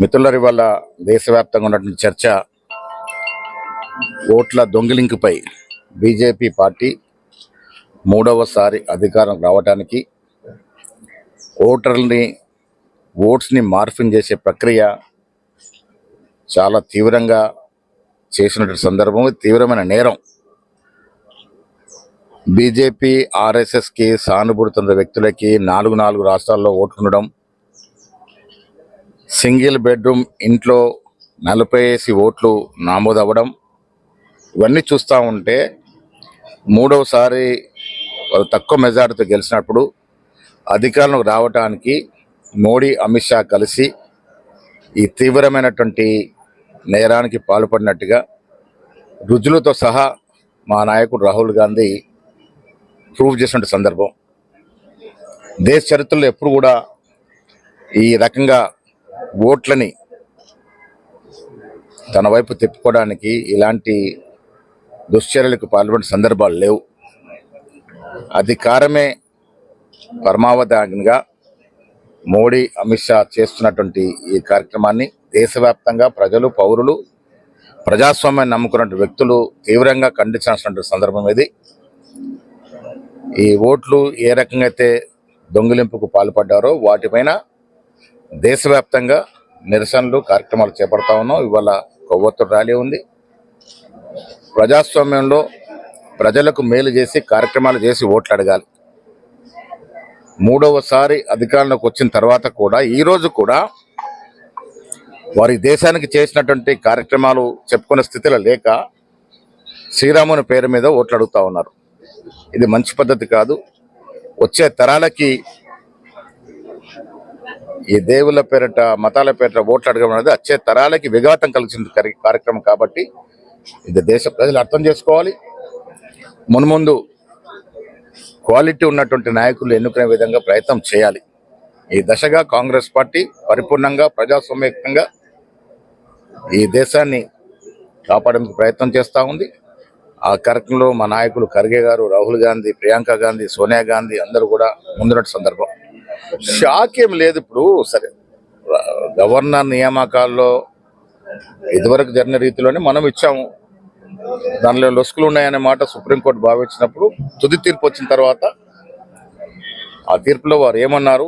మిత్రులరి వల్ల దేశవ్యాప్తంగా ఉన్నటువంటి చర్చ ఓట్ల దొంగిలింపుపై బీజేపీ పార్టీ మూడవసారి అధికారం రావడానికి ఓటర్ని ఓట్స్ని మార్ఫింగ్ చేసే ప్రక్రియ చాలా తీవ్రంగా చేసినటువంటి సందర్భం తీవ్రమైన నేరం. బీజేపీ ఆర్ఎస్ఎస్కి సానుభూతి వ్యక్తులకి నాలుగు నాలుగు రాష్ట్రాల్లో ఓట్లుండడం సింగిల్ బెడ్రూమ్ ఇంట్లో నలభై వేసి ఓట్లు నామోదవ్వడం. ఇవన్నీ చూస్తూ ఉంటే మూడవసారి వాళ్ళు తక్కువ మెజార్టీతో గెలిచినప్పుడు అధికారంలోకి రావడానికి మోడీ అమిత్ షా కలిసి ఈ తీవ్రమైనటువంటి నేరానికి పాల్పడినట్టుగా రుజులతో సహా మా నాయకుడు రాహుల్ గాంధీ ప్రూవ్ చేసిన సందర్భం. దేశ చరిత్రలో ఎప్పుడు కూడా ఈ రకంగా ఓట్లని తన వైపు తిప్పుకోవడానికి ఇలాంటి దుశ్చర్యలకు పాల్పడిన సందర్భాలు లేవు. అధికారమే పరమావధిగా మోడీ అమిత్ షా చేస్తున్నటువంటి ఈ కార్యక్రమాన్ని దేశవ్యాప్తంగా ప్రజలు పౌరులు ప్రజాస్వామ్యాన్ని నమ్ముకున్న వ్యక్తులు తీవ్రంగా ఖండించాల్సినటువంటి సందర్భం ఇది. ఈ ఓట్లు ఏ రకంగా అయితే దొంగిలింపుకు పాల్పడ్డారో వాటిపైన దేశవ్యాప్తంగా నిరసనలు కార్యక్రమాలు చేపడతా ఉన్నాం. ఇవాళ కొవ్వొత్తు ర్యాలీ ఉంది. ప్రజాస్వామ్యంలో ప్రజలకు మేలు చేసి కార్యక్రమాలు చేసి ఓట్లు అడగాలి. మూడవసారి అధికారంలోకి వచ్చిన తర్వాత కూడా ఈరోజు కూడా వారి దేశానికి చేసినటువంటి కార్యక్రమాలు చెప్పుకునే స్థితిలో లేక శ్రీరాముని పేరు మీద ఓట్లు అడుగుతా ఉన్నారు. ఇది మంచి పద్ధతి కాదు. వచ్చే తరాలకి ఈ దేవుళ్ళ పేరిట మతాల పేరిట ఓట్లు అడగడం అనేది వచ్చే తరాలకి విఘాతం కలిసిన కరి- కార్యక్రమం కాబట్టి ఇది దేశ ప్రజలు అర్థం చేసుకోవాలి. మున్ముందు క్వాలిటీ ఉన్నటువంటి నాయకులు ఎన్నుకునే విధంగా ప్రయత్నం చేయాలి. ఈ దశగా కాంగ్రెస్ పార్టీ పరిపూర్ణంగా ప్రజాస్వామ్యకంగా ఈ దేశాన్ని కాపాడేందుకు ప్రయత్నం చేస్తూ ఉంది. ఆ కార్యక్రమంలో మా నాయకులు ఖర్గే గారు రాహుల్ గాంధీ ప్రియాంక గాంధీ సోనియా గాంధీ అందరూ కూడా ముందున్నట్టు సందర్భం. షాక్ ఏం లేదు ఇప్పుడు సరే. గవర్నర్ నియామకాల్లో ఇదివరకు జరిగిన రీతిలోనే మనం ఇచ్చాము. దానిలో లొసుకులు ఉన్నాయనే మాట సుప్రీంకోర్టు భావించినప్పుడు తుది తీర్పు వచ్చిన తర్వాత ఆ తీర్పులో వారు ఏమన్నారు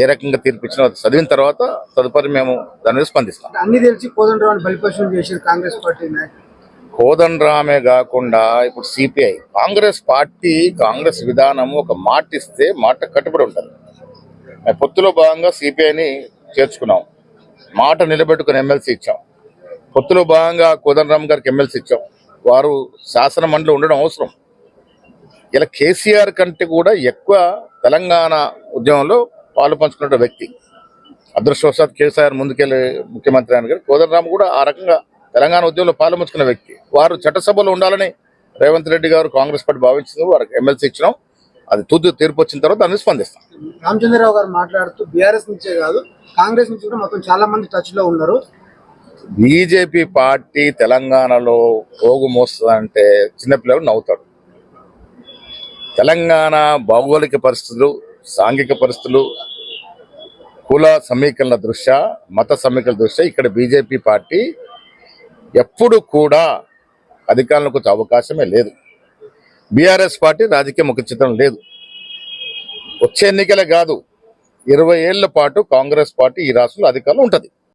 ఏ రకంగా తీర్పు ఇచ్చిన చదివిన తర్వాత తదుపరి మేము దాని మీద స్పందిస్తాం. అన్ని తెలిసి కోదండరావు బలిపశువులు చేశారు కాంగ్రెస్ పార్టీ నాయకులు. కోదండరామే కాకుండా ఇప్పుడు సిపిఐ కాంగ్రెస్ పార్టీ కాంగ్రెస్ విధానం ఒక మాట ఇస్తే మాట కట్టుబడి ఉంటుంది. మేము పొత్తులో భాగంగా సిపిఐని చేర్చుకున్నాం. మాట నిలబెట్టుకుని ఎమ్మెల్సీ ఇచ్చాం. పొత్తులో భాగంగా కోదండరామ్ గారికి ఎమ్మెల్సీ ఇచ్చాం. వారు శాసన మండలి ఉండడం అవసరం. ఇలా కేసీఆర్ కంటే కూడా ఎక్కువ తెలంగాణ ఉద్యమంలో పాలు పంచుకున్న వ్యక్తి. అదృష్టవశాత్ కేసీఆర్ ముందుకెళ్ళి ముఖ్యమంత్రి ఆయన కానీ కోదండరామ్ కూడా ఆ రకంగా తెలంగాణ ఉద్యమంలో పాలు పంచుకున్న వ్యక్తి. వారు చట్టసభలో ఉండాలని రేవంత్ రెడ్డి గారు కాంగ్రెస్ పార్టీ భావించింది వారికి ఎమ్మెల్సీ ఇచ్చినాం. అది తుది తీర్పు వచ్చిన తర్వాత దాన్ని స్పందిస్తాం. రామచంద్రరావు గారు మాట్లాడుతూ బీఆర్ఎస్ నుంచే కాదు కాంగ్రెస్ నుంచి కూడా మొత్తం చాలా మంది టచ్లో ఉన్నారు. బీజేపీ పార్టీ తెలంగాణలో పోగు మోస్తుందంటే చిన్నపిల్లలు నవ్వుతాడు తెలంగాణ భౌగోళిక పరిస్థితులు సాంఘిక పరిస్థితులు కుల సమీకరణ దృష్ట్యా మత సమీకరణ దృష్ట్యా ఇక్కడ బీజేపీ పార్టీ ఎప్పుడు కూడా అధికారంలోకి వచ్చే అవకాశమే లేదు. బీఆర్ఎస్ పార్టీ రాజకీయ ముఖ చిత్రం లేదు. వచ్చే ఎన్నికలే కాదు ఇరవై ఏళ్ళ పాటు కాంగ్రెస్ పార్టీ ఈ రాష్ట్రంలో అధికారంలో ఉంటుంది.